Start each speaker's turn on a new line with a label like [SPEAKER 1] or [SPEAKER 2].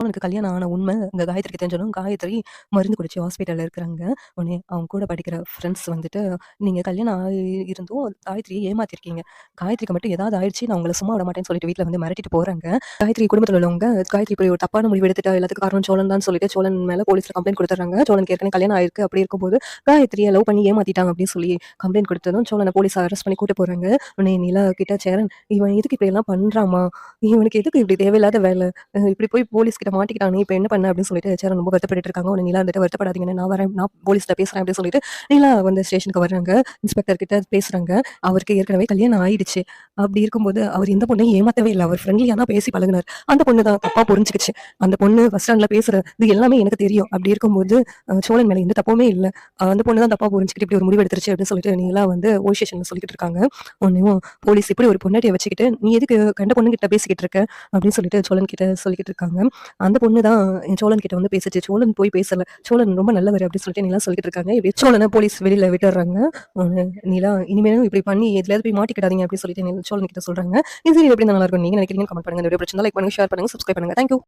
[SPEAKER 1] அவனுக்கு கல்யாணம் ஆன உண்மை இந்த காயத்ரிக்கு தெரிஞ்சதும் காயத்ரி மருந்து குடிச்சு ஹாஸ்பிட்டலில் இருக்கிறாங்க. உடனே அவங்க கூட படிக்கிற ஃப்ரெண்ட்ஸ் வந்துட்டு நீங்கள் கல்யாணம் ஆகி இருந்தும் காயத்ரியை ஏமாத்திருக்கீங்க. காயத்ரிக்கு மட்டும் ஏதாவது ஆயிடுச்சு நான் உங்களை சும்மா விட மாட்டேன்னு சொல்லிட்டு வீட்டில் வந்து மிரட்டிட்டு போகிறாங்க காயத்ரி குடும்பத்தில் உள்ளவங்க காயத்ரி இப்படி ஒரு தப்பான முடிவு எடுத்துட்டா எல்லாத்துக்கும் காரணம் சோழன் தான் சொல்லிட்டு சோழன் மேலே போலீஸில் கம்ப்ளைண்ட் கொடுத்துறாங்க. சோழனுக்கு ஏற்கனவே கல்யாணம் ஆயிருக்கு. அப்படி இருக்கும்போது காயத்ரியை லவ் பண்ணி ஏமாத்திட்டாங்க அப்படின்னு சொல்லி கம்ப்ளைண்ட் கொடுத்ததும் சோழனை போலீஸ் அரெஸ்ட் பண்ணி கூட்டு போகிறாங்க உடனே நிலா கிட்ட சேரன் இவன் எதுக்கு இப்படி எல்லாம் பண்ணுறாமா இவனுக்கு எதுக்கு இப்படி தேவையில்லாத வேலை? இப்படி போய் போலீஸ் கிட்ட மாட்டிக்கிட்டானே இப்போ என்ன பண்ண அப்படின்னு சொல்லிட்டு சேரன் ரொம்ப வருத்தப்பட்டு இருக்காங்க. உடனே நிலா வந்துட்டு வருத்தப்படாதீங்கன்னு நான் வரேன். நான் போலீஸ்ல பேசுறேன் அப்படின்னு சொல்லிட்டு நிலா வந்து ஸ்டேஷனுக்கு வர்றாங்க. இன்ஸ்பெக்டர் கிட்ட பேசுறாங்க. அவருக்கு ஏற்கனவே கல்யாணம் ஆயிடுச்சு. அப்படி இருக்கும்போது அவர் எந்த பொண்ணையும் ஏமாத்தவே இல்லை. அவர் ஃப்ரெண்ட்லியாக தான் பேசி பழகினார். அந்த பொண்ணு தான் தப்பா புரிஞ்சுக்கிச்சு. அந்த பொண்ணு பஸ் ஸ்டாண்ட்ல பேசுறது இது எல்லாமே எனக்கு தெரியும். அப்படி இருக்கும்போது சோழன் மேலே எந்த தப்புமே இல்லை. அந்த பொண்ணு தான் தப்பா புரிஞ்சுக்கிட்டு இப்படி ஒரு முடிவு எடுத்துருச்சு அப்படின்னு சொல்லிட்டு நீலா வந்து போலீஸ் ஸ்டேஷன்ல சொல்லிட்டு இருக்காங்க. உடனேவும் போலீஸ் இப்படி ஒரு பொண்ணாட்டியை வச்சுக்கிட்டு நீ எதுக்கு கண்ட பொண்ணு கிட்ட பேசிக்கிட்டு இருக்க? அப்படின்னு சொல்லிட்டு சோழன் கிட்ட சொல்லிக்கிட்டு இருக்காங்க. அந்த பொண்ணு தான் சோழன் கிட்ட வந்து பேசிச்சு. சோழன் போய் பேசல. சோழன் ரொம்ப நல்லவர் அப்படின்னு சொல்லிட்டு நீலாம் சொல்லிட்டு இருக்காங்க. இப்படி சோழனை போலீஸ் வெளியில விட்டுறாங்க நீலாம் நீலா இனிமேலும் இப்படி பண்ணி எதுலயாவது போய் மாட்டிக்கிடாதீங்க அப்படின்னு சொல்லிட்டு நீலா கிட்ட சொல்றாங்க. இது எப்படி நல்லா இருக்கும்? நீங்க நினைக்கிறீங்க கமெண்ட் பண்ணுங்க. இந்த வீடியோ பிடிச்சிருந்தா லைக் பண்ணுங்க ஷேர் பண்ணுங்க சப்ஸ்கிரைப் பண்ணுங்க. தேங்க்யூ